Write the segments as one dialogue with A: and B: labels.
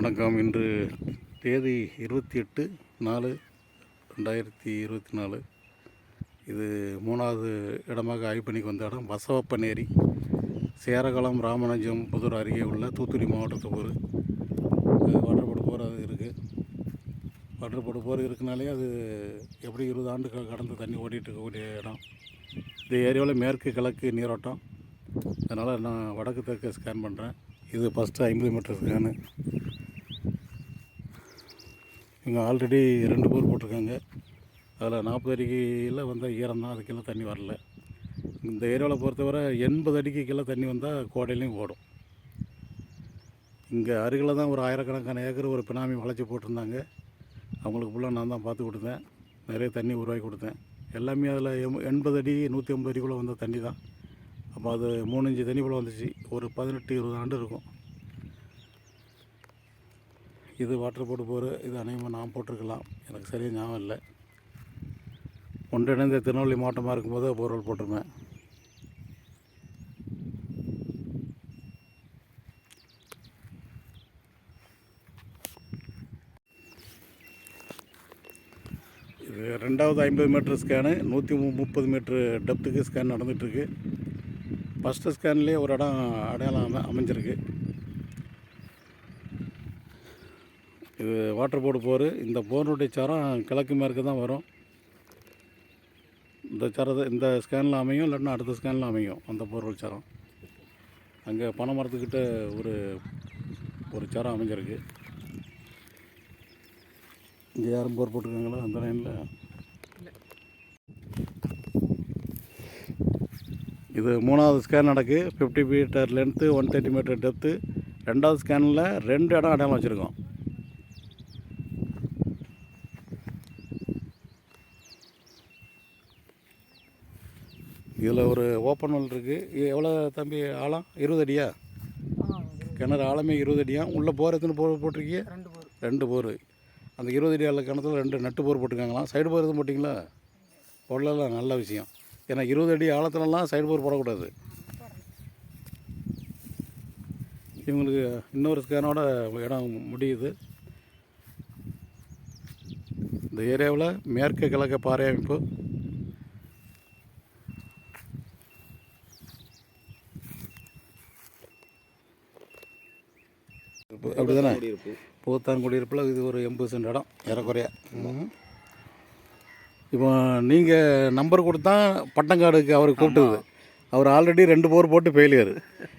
A: வணக்கம். இன்று தேதி இருபத்தி எட்டு நாலு ரெண்டாயிரத்தி இருபத்தி நாலு. இது மூணாவது இடமாக ஆய்வு பண்ணிக்கு வந்த இடம் வசவப்பநேரி சேரகுளம் ராமநஞ்சம் புதூர் அருகே உள்ள தூத்துக்குடி மாவட்டத்து ஊர் வாட்டர்போர்டு போர் அது இருக்குது வாட்டர்போர்டு போர் இருக்கனாலே அது எப்படி இருபது ஆண்டு க- கடந்து தண்ணி ஓடிட்டு இருக்கக்கூடிய இடம். இந்த ஏரியாவில் மேற்கு கிழக்கு நீரோட்டம். அதனால் நான் வடக்கு தெற்கு ஸ்கேன் பண்ணுறேன் இது ஃபஸ்ட்டு ஐம்பது மீட்டர் ஸ்கேனு இங்கே ஆல்ரெடி ரெண்டு போர் போட்டிருக்காங்க. அதில் நாற்பது அடிக்கில் வந்தால் ஈரம் தான் அதுக்கெல்லாம் தண்ணி வரல. இந்த ஏரியாவில் பொறுத்தவரை எண்பது அடிக்கு கீழே தண்ணி வந்தால் கோடையிலையும் ஓடும். இங்கே அருகில் தான் ஒரு ஆயிரக்கணக்கான ஏக்கர் ஒரு பினாமி வளைச்சி போட்டிருந்தாங்க. அவங்களுக்கு ஃபுல்லாக நான் தான் பார்த்து கொடுத்தேன். நிறைய தண்ணி உருவாக்கி கொடுத்தேன். எல்லாமே அதில் எம் எண்பது அடி நூற்றி ஐம்பது அடிக்குள்ளே வந்த தண்ணி தான் அப்போ அது மூணு இன்ச்சு தண்ணி போல் வந்துச்சு. ஒரு பதினெட்டு இருபது ஆண்டு இருக்கும். இது வாட்டர் போட்டு போர் இது அநேகமாக நான் போட்டிருக்கலாம். எனக்கு சரியாக ஞாபகம் இல்லை. ஒன்றிணைந்த திருநெல்வேலி மாவட்டமாக இருக்கும்போது போர்வெல் போட்டிருப்பேன் இது ரெண்டாவது ஐம்பது மீட்டர் ஸ்கேனு நூற்றி முப்பது மீட்ரு டெப்த்துக்கு ஸ்கேன் நடந்துகிட்ருக்கு ஃபஸ்ட்டு ஸ்கேன்லேயே ஒரு இடம் அடையாளம் அமைஞ்சிருக்கு. இது வாட்டர் போர்டு போர். இந்த போர்னுடைய சரம் கிழக்கு மேற்கு தான் வரும். இந்த சரத்தை இந்த ஸ்கேனில் அமையும் இல்லைன்னா அடுத்த ஸ்கேனில் அமையும் அந்த போர்வெல் சரம். அங்கே பனை மரத்துக்கிட்ட ஒரு ஒரு சரம் அமைஞ்சிருக்கு. இங்கே யாரும் போர் போட்டிருக்காங்களா? அந்த லைனில் இது மூணாவது ஸ்கேன் நடக்கு. Fifty metre length one thirty metre depth ரெண்டாவது ஸ்கேனில் ரெண்டு இடம் அடையாளம் வச்சுருக்கோம். இதில் ஒரு ஓப்பன் வெல் இருக்குது எவ்வளோ தம்பி ஆழம்? இருபது அடியா? கிணறு ஆழமே இருபது அடியா? உள்ளே போர் எத்தனை போர் போட்டிருக்கீங்க?
B: ரெண்டு போர்.
A: ரெண்டு போர். அந்த இருபது அடி ஆழ கிணத்துல ரெண்டு நட்டு போர் போட்டிருக்காங்களாம். சைடு போர் எதுவும் போட்டிங்களா? போடலாம் நல்ல விஷயம். ஏன்னா இருபது அடி ஆழத்துலலாம் சைடு போர் போடக்கூடாது. இவங்களுக்கு இன்னொரு ஸ்கேனோட இடம் முடியுது. இந்த ஏரியாவில் மேற்கு கிழக்கு பாறை அமைப்பு அப்படி தானே பூத்தான் குடியிருப்பில் இது ஒரு எண்பது சென்ட் இடம் ஏறக்குறைய. இப்போ நீங்கள் நம்பர் கொடுத்தா பட்டங்காடுக்கு அவர் கூப்பிட்டது. அவர் ஆல்ரெடி ரெண்டு போர் போட்டு ஃபெயிலியர்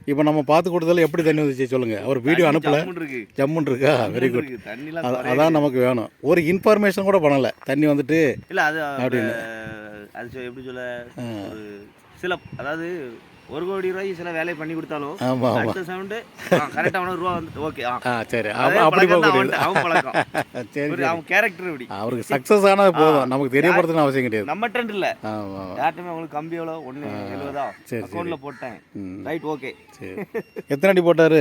A: இப்போ நம்ம பார்த்து கொடுத்ததில் எப்படி தண்ணி வந்துச்சு சொல்லுங்கள் அவர் வீடியோ அனுப்பல. ஜம்முன் இருக்கா. வெரி குட் அதான் நமக்கு வேணும். ஒரு இன்ஃபர்மேஷன் கூட பண்ணலை. தண்ணி வந்துட்டு
C: இல்ல அது
A: அப்படின்னு.
C: அது எப்படி சொல்ல? சில அதாவது ஒரு கோடி ரூபாய்க்கு சில வேலையை பண்ணி கொடுத்தாலும்
A: ஆமாம்
C: அடுத்த சவுண்டு கரெக்டா அவனுக்கு ரூபா வந்து ஓகே
A: ஆ. சரி. அப்படி போகக்கூடியது
C: அவன்ட்ட- அவன் பழக்கம்.
A: சரி
C: அவன் கேரக்டர் இப்படி.
A: அவருக்கு சக்ஸஸ் ஆனது போதும். நமக்கு தெரியப்படுத்தணும் அவசியம் கிடையாது.
C: நம்ம ட்ரெண்ட் இல்ல.
A: ஆமாம்
C: யார்ட்டுமே உங்களுக்கு கம்பி எவ்வளோ ஒன்று எழுபதா?
A: சரி,
C: அக்கௌண்ட்ல போட்டேன். ரைட் ஓகே
A: சரி. எத்தனை அடி போட்டார்?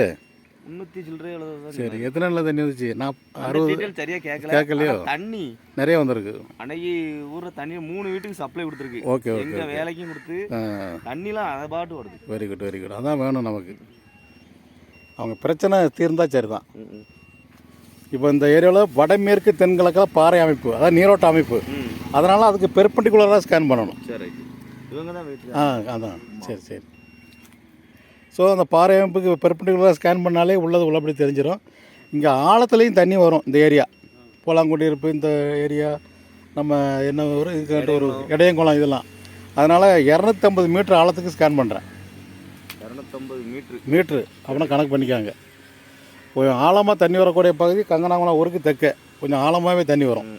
C: முந்நூற்றி சில்லறை எழுபது
A: சரி எத்தனை நாளில் தண்ணி வந்துச்சு? நான் அறுபது
C: டீட்டெயில் சரியா கேட்கல
A: கேட்கலையோ?
C: தண்ணி.
A: நிறைய வந்திருக்கு.
C: அன்னைக்கு ஊர்ல தண்ணி மூணு வீட்டுக்கு சப்ளை கொடுத்துருக்கு.
A: ஓகே ஓகே
C: எங்க வேலைக்கும் கொடுத்து தண்ணிலாம் அதை பாட்டு வருது.
A: வெரி குட் வெரி குட் அதான் வேணும் நமக்கு. அவங்க பிரச்சனை தீர்ந்தா சரி தான் இப்போ இந்த ஏரியாவில் வடமேற்கு தென்கிழக்கில் பாறை அமைப்பு அதாவது நீரோட்ட அமைப்பு. அதனால் அதுக்கு பெர்பெண்டிகுலராக ஸ்கேன் பண்ணணும்.
C: சரி இவங்க தான்
A: ஆ அதான். சரி சரி. ஸோ அந்த பாறை அமைப்புக்கு பெர்பெண்டிகுலராக ஸ்கேன் பண்ணாலே உள்ளது உள்ளபடி தெரிஞ்சிடும் இங்கே ஆழத்துலேயும் தண்ணி வரும் இந்த ஏரியா. போலாங்குடியிருப்பு இந்த ஏரியா நம்ம என்ன ஒரு இதுக்காட்டு ஒரு இடையங்குளம். இதெல்லாம். அதனால் இரநூத்தம்பது மீட்டர் ஆழத்துக்கு ஸ்கேன் பண்ணுறேன்
C: இரநூத்தம்பது மீட்ரு.
A: மீட்ரு அப்படின்னா கணக்கு பண்ணிக்காங்க. கொஞ்சம் ஆழமாக தண்ணி வரக்கூடிய பகுதி கங்கனாங்குளம் ஊருக்கு தெற்க. கொஞ்சம் ஆழமாகவே தண்ணி வரும்.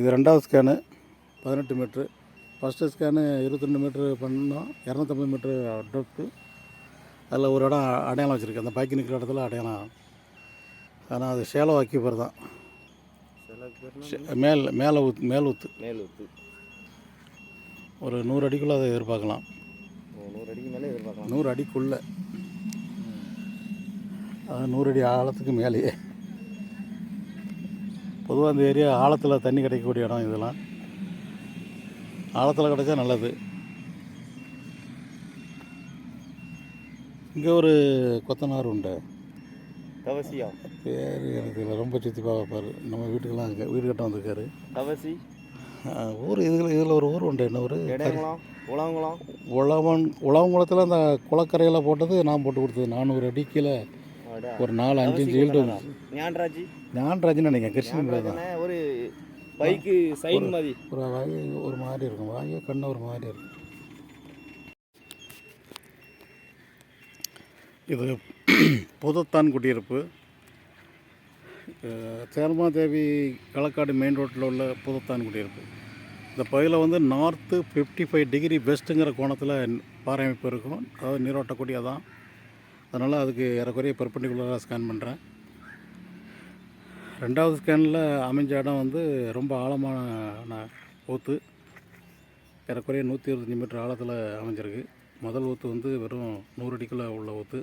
A: இது ரெண்டாவது ஸ்கேனு பதினெட்டு மீட்ரு ஃபஸ்ட்டு ஸ்கேனு இருபத்திரெண்டு மீட்ரு பண்ணோம். இரநூத்தம்பது மீட்ரு டெப்த்து அதில் ஒரு இடம் அடையாளம் வச்சுருக்கு. அந்த பைக்கு நிற்கிற இடத்துல அடையாளம். ஆனால் அது சேலம் வாக்கிப்பர் தான். மேல் மேலே ஊத்து மேல் ஊத்து.
C: மேல் ஊத்து.
A: ஒரு நூறு அடிக்குள்ளே அதை எதிர்பார்க்கலாம்.
C: ஓ, நூறு அடிக்கு மேலே எதிர்பார்க்கலாம்.
A: நூறு அடிக்குள்ளே. அது நூறு அடி ஆழத்துக்கு மேலேயே. பொதுவாக இந்த ஏரியா ஆழத்தில் தண்ணி கிடைக்கக்கூடிய இடம் இதெல்லாம். ஆழத்தில் கிடச்சா நல்லது. இங்கே ஒரு கொத்தனார் உண்டு.
C: தவசியா?
A: பேர் எனக்கு தெரியல ரொம்ப சுற்றி பார்ப்பார் நம்ம வீட்டுக்கெல்லாம் அங்கே வீடு கட்ட வந்திருக்காரு.
C: தவசி?
A: ஆ, ஊர் இதில் இதில் ஒரு ஊர் உண்டு. என்ன ஊர்?
C: இடையங்குளம் உலகங்குளம்
A: உழவன் உழவங்குளத்தில் அந்த குளக்கரையில் போட்டது நான் போட்டு கொடுத்தது. நானூறு அடி கீழே ஒரு நாலு அஞ்சு ஈல்டு
C: ஞான்ராஜி.
A: ஞான்ராஜ்னு நினைக்கிறேன் கிருஷ்ணன் தான்
C: ஒரு பைக்கு சைன் மாதிரி.
A: ஒரு வாய் ஒரு மாதிரி இருக்கும். வாயோ கண்ணு ஒரு மாதிரி இருக்கும். இது புதத்தான் குடியிருப்பு. சேர்மாதேவி களக்காடு மெயின் ரோட்டில் உள்ள புதத்தான் குடியிருப்பு. இந்த பகுதியில் வந்து நார்த்து ஃபிஃப்டி ஃபைவ் டிகிரி வெஸ்ட்டுங்கிற கோணத்தில் பாறை அமைப்பு இருக்கும். அதாவது நீரோட்டக்கூடியது தான். அதனால் அதுக்கு ஏறக்குறைய பெர்பண்டிகுலராக ஸ்கேன் பண்ணுறேன் ரெண்டாவது ஸ்கேனில் அமைஞ்ச இடம் வந்து ரொம்ப ஆழமான ஊத்து ஏறக்குறைய நூற்றி இருபத்தஞ்சி மீட்டர் ஆழத்தில் அமைஞ்சிருக்கு. முதல் ஊத்து வந்து வெறும் நூறு அடிக்குள்ளே உள்ள ஊத்து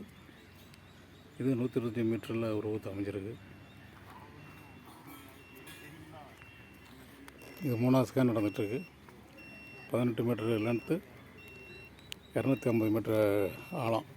A: இது நூற்றி இருபத்தஞ்சி மீட்டரில் ஒரு ஊத்து அமைஞ்சிருக்கு. இது மூணாவது ஸ்கேன் நடந்துகிட்ருக்கு. பதினெட்டு மீட்டர் லென்த்து இரநூத்தி ஐம்பது மீட்டர் ஆழம்.